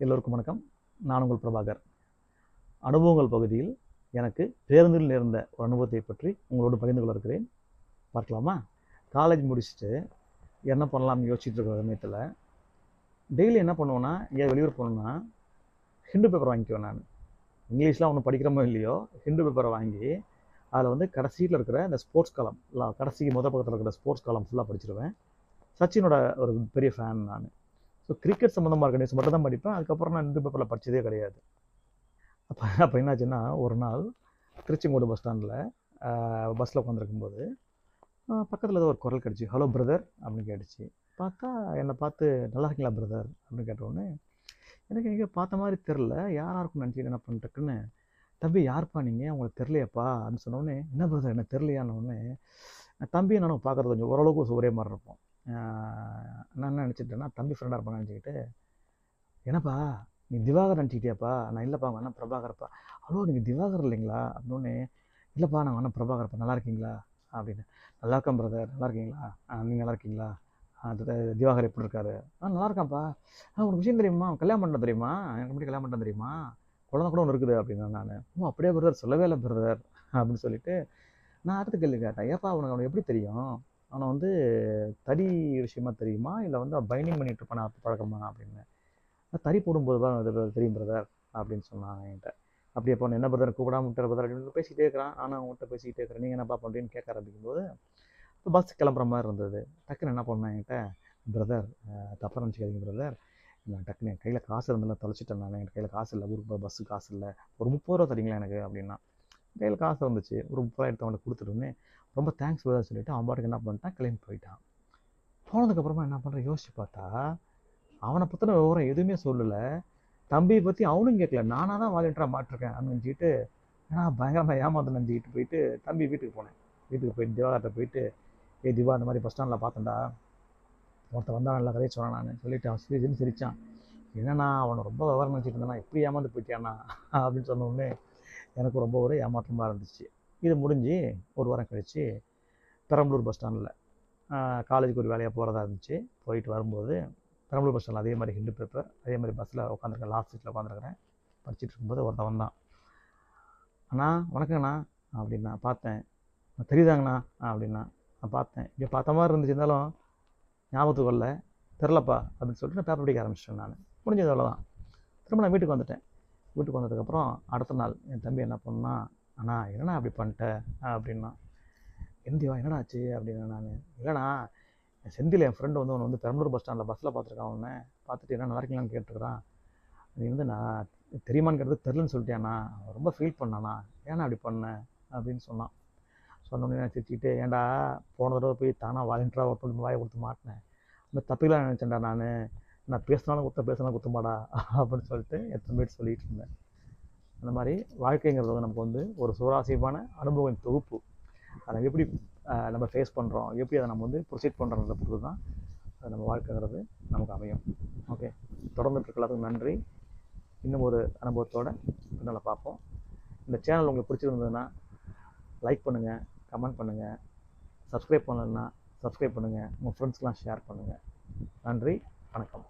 எல்லோருக்கும் வணக்கம். நான் உங்கள் பிரபாகர். அனுபவங்கள் பகுதியில் எனக்கு பேருந்தில் நேர்ந்த ஒரு அனுபவத்தை பற்றி உங்களோடு பகிர்ந்து கொள்ள இருக்கிறேன். பார்க்கலாமா? காலேஜ் முடிச்சுட்டு என்ன பண்ணலாம்னு யோசிச்சுட்டு இருக்கிற சமயத்தில் டெய்லி என்ன பண்ணுவேன்னா எங்கேயாவது வெளியூர் போகணுன்னா ஹிண்டு பேப்பர் வாங்கிக்குவேன் நான். இங்கிலீஷ்லாம் ஒன்றும் படிக்கிறமோ இல்லையோ ஹிண்டு பேப்பரை வாங்கி அதில் வந்து கடைசியில் இருக்கிற இந்த ஸ்போர்ட்ஸ் காலம் கடைசிக்கு முத பக்கத்தில் இருக்கிற ஸ்போர்ட்ஸ் காலம் ஃபுல்லாக படிச்சிருவேன். சச்சினோட ஒரு பெரிய ஃபேன் நான். ஸோ கிரிக்கெட் சம்மந்தமாக இருக்க நியூஸ் மட்டும் தான் படிப்பேன். அதுக்கப்புறம் நான் இந்த பேப்பரில் படித்ததே கிடையாது. அப்போ அப்போ என்னாச்சுன்னா ஒரு நாள் திருச்செங்கோடு பஸ் ஸ்டாண்டில் பஸ்ஸில் உட்காந்துருக்கும்போது பக்கத்தில் ஏதோ ஒரு குரல் கிடச்சி ஹலோ பிரதர் அப்படின்னு கேட்டுச்சு. பார்த்தா என்னை பார்த்து நல்லா இருக்கீங்களா பிரதர் அப்படின்னு கேட்டவுடனே எனக்கு எங்கேயோ பார்த்த மாதிரி தெரில யாராக இருக்கும் நினச்சிட்டு என்ன பண்ணுறக்குன்னு தம்பி யார்ப்பா நீங்கள் உங்களுக்கு தெரிலையாப்பா அப்படின்னு சொன்னோடனே என்ன பிரதர் என்ன தெரிலையானோடனே தம்பியை நானும் பார்க்குறது கொஞ்சம் ஓரளவுக்கு ஒரே மாதிரி இருப்போம் நான் என்ன நினச்சிட்டேன்னா தம்பி ஃப்ரெண்டாக இருப்பான்னு நினச்சிக்கிட்டு என்னப்பா நீ திவாகர் நினச்சிக்கிட்டியாப்பா நான் இல்லைப்பா அவங்க அண்ணன் பிரபாகரப்பா அவ்வளோ நீங்கள் திவாகர் இல்லைங்களா? அப்படின்னு இல்லைப்பா நான் அண்ணன் பிரபாகரப்பா நல்லா இருக்கீங்களா? அப்படின்னு நல்லா இருக்கேன் பிரதர் நல்லா இருக்கீங்களா? நீங்கள் நல்லா இருக்கீங்களா? திவாகர் எப்படி இருக்காரு? ஆ நல்லா இருக்கான்ப்பா. ஆ உனக்கு விஷயம் தெரியுமா? கல்யாணம் பண்ண தெரியுமா? எனக்கு மட்டும் கல்யாணம் பண்ண தெரியுமா? குழந்தை கூட ஒன்று இருக்குது அப்படின்னா நான். ஓ அப்படியே பிரதர் சொல்லவே இல்லை பிரதர் அப்படின்னு சொல்லிட்டு நான் அடுத்த கேள்வி கேட்டேன். ஏப்பா உனக்கு அவனுக்கு எப்படி தெரியும்? அவனை வந்து தறி விஷயமா தெரியுமா? இல்லை வந்து பைண்டிங் பண்ணிட்டு இருப்பான? பழக்கமா அப்படின்னு. தறி போடும்போது தான் தெரியும் பிரதர் அப்படின்னு சொன்னாங்க என்கிட்ட. அப்படியே அப்போ என்ன பிரதர் கூப்பிடாம விட்டுற பிரதர் அப்படின்னு பேசிகிட்டே இருக்கிறான். ஆனால் அவங்ககிட்ட பேசிக்கிட்டே இருக்கிறேன். நீங்கள் என்னப்பா பண்ணுறீன்னு கேட்க ஆரம்பிக்கும்போது இப்போ பஸ் கிளம்புற மாதிரி இருந்தது. டக்குன்னு என்ன பண்ணேன் என்கிட்ட பிரதர் தப்பாக நினச்சிக்காதீங்க பிரதர் நான் டக்குன்னு என் கையில் காசு இருந்தாலும் தொலைச்சிட்டேன் நான். என் கையில் காசு இல்லை. ஊருக்கு பஸ்ஸு காசு இல்லை. ஒரு முப்பது ரூபா தரீங்களா எனக்கு? அப்படின்னா கையில் காசு வந்துச்சு ஒரு முப்பதாயிரத்து அவனுக்கு கொடுத்துட்டோன்னே ரொம்ப தேங்க்ஸ் பிரதர் சொல்லிவிட்டு அவன் பாட்டுக்கு என்ன பண்ணிட்டான் கிளம்பி போயிட்டான். போனதுக்கப்புறமா என்ன பண்ணுறேன் யோசிச்சு பார்த்தா அவனை பற்றின விவரம் எதுவுமே சொல்லலை. தம்பியை பற்றி அவனும் கேட்கல. நானாக தான் வாலண்டியராக மாட்டிருக்கேன் அப்படின்னு சொல்லிட்டு ஏன்னா பயங்கரமாக ஏமாந்து நினச்சிக்கிட்டு போயிட்டு தம்பி வீட்டுக்கு போனேன். வீட்டுக்கு போயிட்டு திவாகர்கிட்ட போயிட்டு ஏ திவா அந்த மாதிரி பஸ் ஸ்டாண்டில் பார்த்தேன்டா ஒருத்தர் வந்தால் நல்லா கதையை சொன்னான் நான் சொல்லிட்டு அவன் சிரிச்சுன்னு சிரித்தான் என்னண்ணா அவனை ரொம்ப விவரம் நினச்சிட்டு இருந்தானா எப்படி ஏமாந்து போயிட்டியாண்ணா? அப்படின்னு சொன்னோடனே எனக்கு ரொம்ப ஒரு ஏமாற்றமாக இருந்துச்சு. இது முடிஞ்சு ஒரு வாரம் கழித்து பெரம்பலூர் பஸ் ஸ்டாண்டில் காலேஜுக்கு ஒரு வேலையாக போகிறதா இருந்துச்சு. போயிட்டு வரும்போது பெரம்பலூர் பஸ் ஸ்டாண்டில் அதே மாதிரி ஹிண்டு பேப்பர் அதே மாதிரி பஸ்ஸில் உட்காந்துருக்கேன் லாஸ்ட் சீட்டில் உட்காந்துருக்கிறேன் படிச்சுட்டு இருக்கும்போது ஒருத்தவன் தான். அண்ணா வணக்கங்கண்ணா அப்படின்னா பார்த்தேன். தெரியுதாங்கண்ணா அப்படின்னா நான் பார்த்தேன். இங்கே பார்த்த மாதிரி இருந்துச்சு. இருந்தாலும் ஞாபகத்துக்கு வரல. தெரிலப்பா அப்படின்னு சொல்லிட்டு நான் பேப்பர் படிக்க ஆரம்பிச்சிட்டேன் நான். முடிஞ்சது அவ்வளோதான் திரும்ப நான் வீட்டுக்கு வந்துட்டேன். வீட்டுக்கு வந்ததுக்கப்புறம் அடுத்த நாள் என் தம்பி என்ன பண்ணா அண்ணா என்னண்ணா அப்படி பண்ணிட்டேன் அப்படின்னா எந்திவா என்னடா ஆச்சு? அப்படின்னு நான் இல்லைண்ணா என் செந்தில் என் ஃப்ரெண்டு வந்து ஒன்று வந்து பெரம்பலூர் பஸ் ஸ்டாண்டில் பஸ்ஸில் பார்த்துருக்கான் அவனை பார்த்துட்டு என்ன நல்லா இருக்கீங்களான்னு கேட்டுருக்குறான். நீ வந்து நான் தெரியுமான்னு கேட்டது தெரிலன்னு சொல்லிட்டேண்ணா ரொம்ப ஃபீல் பண்ணானா. ஏன்னா அப்படி பண்ணேன் அப்படின்னு சொன்னான். சொன்னோடனே நான் சிரிச்சுக்கிட்டு ஏன்டா போன தடவை போய் தானாக வாலண்டியராக ஒருத்தர் பண்ணி வாயை கொடுத்து மாட்டினேன். அந்த தப்பிலாம் நினச்சேன்டா நான். நான் பேசினாலும் குத்த பேசினாலும் குத்தமாடா அப்படின்னு சொல்லிட்டு எத்தனை பேர் சொல்லிகிட்டு இருந்தேன். அந்த மாதிரி வாழ்க்கைங்கிறது வந்து நமக்கு வந்து ஒரு சுவாரஸ்யமான அனுபவம் தொகுப்பு. அதை எப்படி நம்ம ஃபேஸ் பண்ணுறோம் எப்படி அதை நம்ம வந்து ப்ரொசீட் பண்ணுறோன்றத பொறுத்து தான் அது நம்ம வாழ்க்கைங்கிறது நமக்கு அமையும். ஓகே தொடர்ந்து எல்லாத்துக்கும் நன்றி. இன்னும் ஒரு அனுபவத்தோடு பின்னால் பார்ப்போம். இந்த சேனல் உங்களுக்கு பிடிச்சிருந்ததுன்னா லைக் பண்ணுங்கள் கமெண்ட் பண்ணுங்கள் சப்ஸ்கிரைப் பண்ணலன்னா சப்ஸ்கிரைப் பண்ணுங்கள் உங்கள் ஃப்ரெண்ட்ஸ்க்கெலாம் ஷேர் பண்ணுங்கள் நன்றி வணக்கம்.